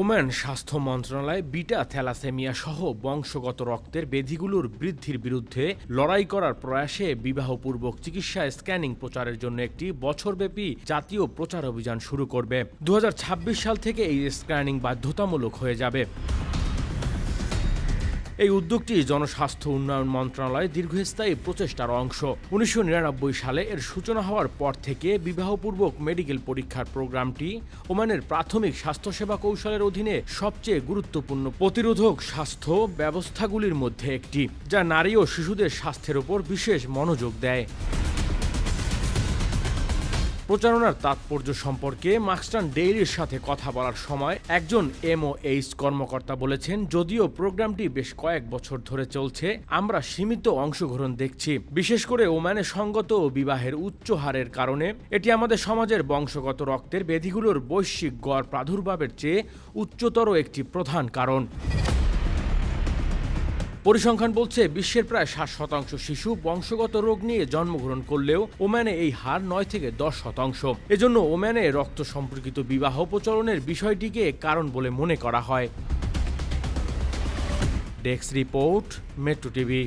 Oman স্বাস্থ্য মন্ত্রণালয়, beta thalassaemia সহ বংশগত রক্তের ব্যাধিগুলোর বৃদ্ধির বিরুদ্ধে লড়াই করার প্রয়াসে বিবাহপূর্বক চিকিৎসা স্ক্যানিং প্রচারের জন্য একটি বছরব্যাপী জাতীয় প্রচার অভিযান শুরু করবে। দু হাজার ছাব্বিশ সাল থেকে এই স্ক্যানিং বাধ্যতামূলক হয়ে যাবে। এই উদ্যোগটি জনস্বাস্থ্য উন্নয়ন মন্ত্রণালয়ের দীর্ঘস্থায়ী প্রচেষ্টার অংশ। উনিশশো নিরানব্বই সালে এর সূচনা হওয়ার পর থেকে বিবাহপূর্বক মেডিকেল পরীক্ষার প্রোগ্রামটি ওমানের প্রাথমিক স্বাস্থ্যসেবা কৌশলের অধীনে সবচেয়ে গুরুত্বপূর্ণ প্রতিরোধক স্বাস্থ্য ব্যবস্থাগুলির মধ্যে একটি, যা নারী ও শিশুদের স্বাস্থ্যের উপর বিশেষ মনোযোগ দেয়। প্রচারণার তাৎপর্য সম্পর্কে মাক্সটান ডেইলির সাথে কথা বলার সময় একজন এমওএইচ কর্মকর্তা বলেছেন, যদিও প্রোগ্রামটি বেশ কয়েক বছর ধরে চলছে, আমরা সীমিত অংশগ্রহণ দেখছি। বিশেষ করে ওমানে সঙ্গত ও বিবাহের উচ্চ হারের কারণে এটি আমাদের সমাজের বংশগত রক্তের বেধিগুলোর বৈশ্বিক গড় প্রাদুর্ভাবের চেয়ে উচ্চতর একটি প্রধান কারণ। পরিসংখ্যান বলছে, বিশ্বের প্রায় ষাট শতাংশ শিশু বংশগত রোগ নিয়ে জন্মগ্রহণ করলেও ওম্যানে এই হার নয় থেকে দশ শতাংশ। এজন্য ওম্যানে রক্ত সম্পর্কিত বিবাহ প্রচলনের বিষয়টিকে কারণ বলে মনে করা হয়। Desk report, Metro TV.